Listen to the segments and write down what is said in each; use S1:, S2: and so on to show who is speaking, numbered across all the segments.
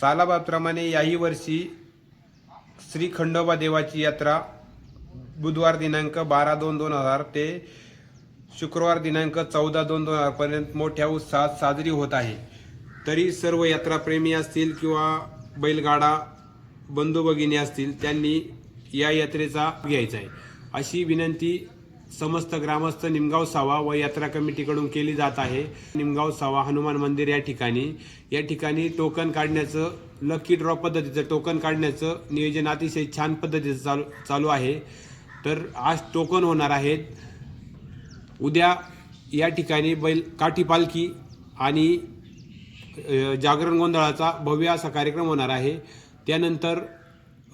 S1: सालाबादप्रमाणे याही वर्षी श्री खंडोबा देवाची यात्रा बुधवार दिनांक बारा दोन दोन हजार ते शुक्रवार दिनांक चौदा दोन दोन हजारपर्यंत मोठ्या उत्साहात साजरी होत आहे. तरी सर्व यात्राप्रेमी असतील किंवा बैलगाडा बंधू भगिनी असतील त्यांनी या यात्रेचा घ्यायचा आहे. अशी विनंती समस्त ग्रामस्थ निमगाव सावा व यात्रा कमिटीकडून केली जात आहे. निमगाव सावा हनुमान मंदिर या ठिकाणी. या ठिकाणी टोकन काढण्याचं लकी ड्रॉ पद्धतीचं टोकन काढण्याचं नियोजन अतिशय छान पद्धतीचं चालू चालू आहे. तर आज टोकन होणार आहेत. उद्या या ठिकाणी बैल काठी पालखी आणि जागरण गोंधळाचा भव्य असा कार्यक्रम होणार आहे. त्यानंतर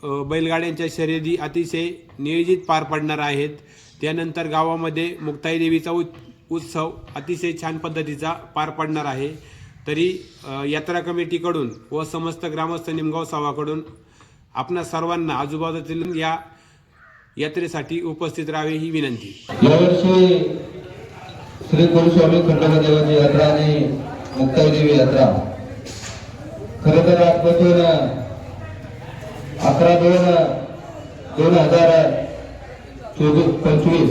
S1: बैलगाड्यांच्या शर्यती अतिशय नियोजित पार पडणार आहेत. त्यानंतर गावामध्ये मुक्ताई देवीचा उत् उत्सव अतिशय छान पद्धतीचा पार पडणार आहे. तरी यात्रा कमिटीकडून व समस्त ग्रामस्थ निमगाव सावाकडून आपणा सर्वांना आजूबाजूतील या यात्रेसाठी उपस्थित राहावे ही विनंती.
S2: यावर्षी श्री गुरुस्वामी खंडोबा देवाची यात्रा आणि मुक्ताई देवी यात्रा. खर तर आजपासून अकरा दोन दोन हजार चोवीस पंचवीस.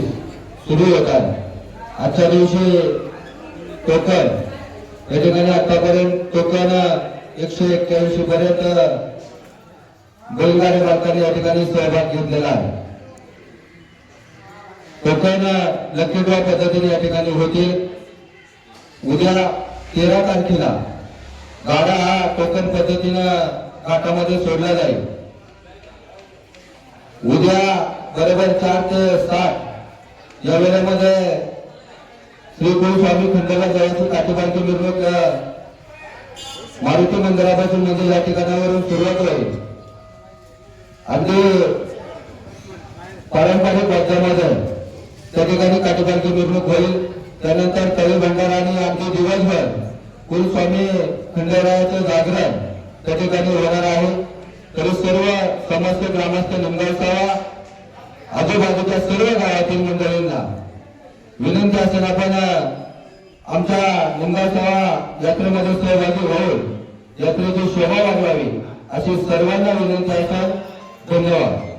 S2: सुरू होतात आजच्या दिवशी टोकन. या ठिकाणी आतापर्यंत टोकन एकशे एक्क्याऐंशी पर्यंत बैलगाडी मालकांनी या ठिकाणी सहभाग घेतलेला आहे. टोकन लकी ड्रॉ पद्धतीने या ठिकाणी होतील उद्या तेरा तारखेला गाडा हा टोकन पद्धतीनं घाटामध्ये सोडला जाईल. उद्या बरोबर चार ते सात. या वेळेमध्ये श्री गुरुस्वामी खंडोबा देवाची काठीबारकी मिरवणूक मारुती मंदिरापासून म्हणजे या ठिकाणावरून सुरुवात होईल. अगदी पारंपरिक पद्धतीमध्ये त्या ठिकाणी काठीबांची मिरवणूक होईल. त्यानंतर तळी भंडारा आणि अगदी दिवसभर कुलस्वामी खंडेरायाचं जागरण त्या ठिकाणी होणार आहे. तरी सर्व समस्त ग्रामस्थ निमगावसावा आजूबाजूच्या सर्व गावातील मंडळींना विनंती असेल आपण आमच्या निमगावसावा यात्रेमध्ये सहभागी होऊन यात्रेची शोभा वाढवावी अशी सर्वांना विनंती असेल. धन्यवाद.